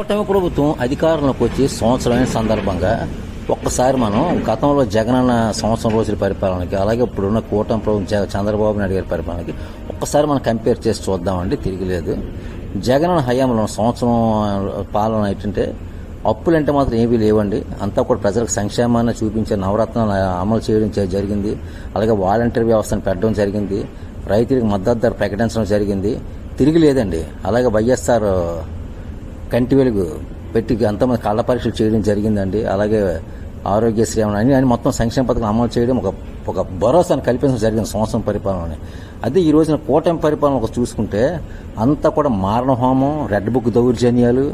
కూటమి ప్రభుత్వం అధికారంలోకి వచ్చి సంవత్సరమైన సందర్భంగా ఒక్కసారి మనం గతంలో జగనన్న సంవత్సరం రోజుల పరిపాలనకి అలాగే ఇప్పుడున్న కూటమి ప్రభుత్వం చంద్రబాబు నాయుడు గారి పరిపాలనకి ఒక్కసారి మనం కంపేర్ చేసి చూద్దామండి తిరిగిలేదు. జగనన్న హయాంలో సంవత్సరం పాలన ఏంటంటే అప్పులంటే మాత్రం ఏమీ లేవండి. అంతా కూడా ప్రజలకు సంక్షేమాన్ని చూపించే నవరత్నాలు అమలు చేయడం జరిగింది. అలాగే వాలంటీర్ వ్యవస్థను పెట్టడం జరిగింది. రైతులకు మద్దతు ధర ప్రకటించడం జరిగింది. తిరిగి లేదండి. అలాగే వైఎస్ఆర్ కంటి వెలుగు పెట్టి అంతమంది కళ్ళ పరీక్షలు చేయడం జరిగిందండి. అలాగే ఆరోగ్యశ్రీ అని అని మొత్తం సంక్షేమ పథకం అమలు చేయడం ఒక ఒక భరోసాను కల్పించడం జరిగింది సంవత్సరం పరిపాలన అదే ఈ రోజున కూటమి పరిపాలన ఒక చూసుకుంటే అంతా కూడా మారణ హోమం రెడ్ బుక్ దౌర్జన్యాలు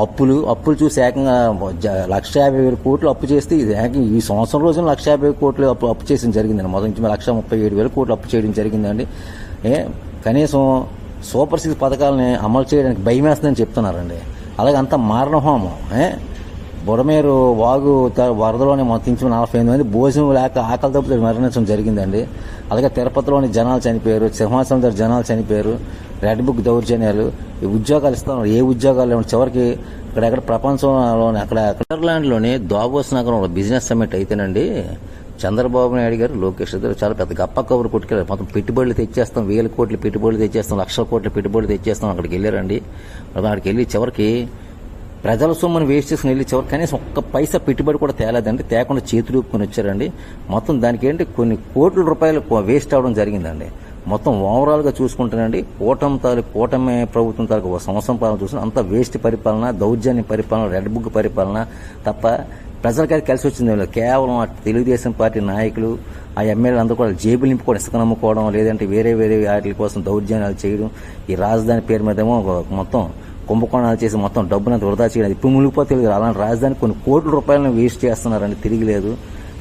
అప్పులు అప్పులు చూసి ఏకంగా జ- లక్ష యాభై వేల కోట్లు అప్పు చేస్తే ఇది ఏకంగా ఈ సంవత్సరం రోజున లక్ష యాభై కోట్లు అప్పు అప్పు చేసిన జరిగిందండి. మొదటి నుంచి లక్ష ముప్పై ఏడు వేల కోట్లు అప్పు చేయడం జరిగిందండి. ఏ కనీసం సూపర్ సిక్స్ పథకాలని అమలు చేయడానికి భయమేస్తుందని చెప్తున్నారండి. అలాగే అంత మారణ హోమం ఏ? బుడమేరు వాగు వరదలోని వరదలోనే నలభై ఎనిమిది మంది భోజనం లేక ఆకలి తప్పుతో మరణించడం జరిగిందండి. అలాగే తిరుపతిలోని జనాలు చనిపోయారు సింహాచలం దగ్గర జనాలు చనిపోయారు రెడ్ బుక్ దౌర్జన్యాలు ఈ ఉద్యోగాలు ఇస్తున్నారు. ఏ ఉద్యోగాలు లేవు. చివరికి ఇక్కడెక్కడ ప్రపంచంలోని అక్కడ నెదర్లాండ్లోని దాబోస్ నగరంలో బిజినెస్ సమ్మిట్ అయితేనండి చంద్రబాబు నాయుడు గారు లోకేష్ గారు చాలా పెద్ద గప్ప కబురు కొట్టుకెళ్ళారు. మొత్తం పెట్టుబడులు తెచ్చేస్తాం వేల కోట్లు పెట్టుబడులు తెచ్చేస్తాం లక్షల కోట్ల పెట్టుబడులు తెచ్చేస్తాం అక్కడికి వెళ్ళారండి. అక్కడికి వెళ్ళి చివరికి ప్రజల సొమ్మును వేస్ట్ చేసుకుని వెళ్ళి చివరికి కనీసం ఒక్క పైసా పెట్టుబడి కూడా తేలేదండి. తేకుండా చేతులు ఊపుకొని వచ్చారండి. మొత్తం దానికి ఏంటి కొన్ని కోట్ల రూపాయలు వేస్ట్ అవడం జరిగిందండి. మొత్తం ఓవరాల్గా చూసుకుంటేనండి కూటమి తాలూ కూటమి ప్రభుత్వం తాలూకు సంవత్సరం పాలన చూసిన అంత వేస్ట్ పరిపాలన దౌర్జన్య పరిపాలన రెడ్ బుక్ పరిపాలన తప్ప ప్రజలకైతే కలిసి వచ్చింది కేవలం తెలుగుదేశం పార్టీ నాయకులు ఆ ఎమ్మెల్యేలు అందరూ కూడా జేబులు నింపుకోవడం ఇసుక నమ్ముకోవడం లేదంటే వేరే వేరే వాటి కోసం దౌర్జన్యాలు చేయడం ఈ రాజధాని పేరు మీదేమో మొత్తం కుంభకోణాలు చేసి మొత్తం డబ్బునంత వృధా చేయడం. ఇప్పుడు మునిగిపోతే అలాంటి రాజధాని కొన్ని కోట్ల రూపాయలను వేస్ట్ చేస్తున్నారని తిరిగి లేదు.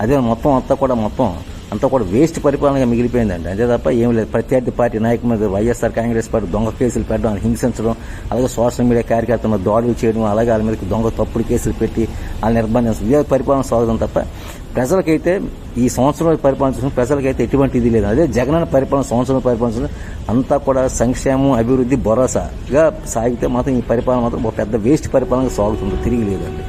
అదే మొత్తం అంతా కూడా మొత్తం అంతా కూడా వేస్ట్ పరిపాలనగా మిగిలిపోయిందండి. అంతే తప్ప ఏం లేదు. ప్రత్యర్థి పార్టీ నాయకుల మీద వైఎస్ఆర్ కాంగ్రెస్ పార్టీ దొంగ కేసులు పెట్టడం హింసించడం అలాగే సోషల్ మీడియా కార్యకర్తల మీద దాడులు చేయడం అలాగే వాళ్ళ మీద దొంగ తప్పుడు కేసులు పెట్టి వాళ్ళని నిర్బంధించడం ఇదే పరిపాలన సాగుతాం తప్ప ప్రజలకైతే ఈ సంవత్సరం పరిపాలన చూసిన ప్రజలకైతే ఎటువంటి ఇది లేదు. అదే జగనన్న పరిపాలన సంవత్సరం పరిపాలన అంతా కూడా సంక్షేమం అభివృద్ధి భరోసాగా సాగితే మాత్రం ఈ పరిపాలన మాత్రం ఒక పెద్ద వేస్ట్ పరిపాలనగా సాగుతుంది. తిరిగి లేదండి.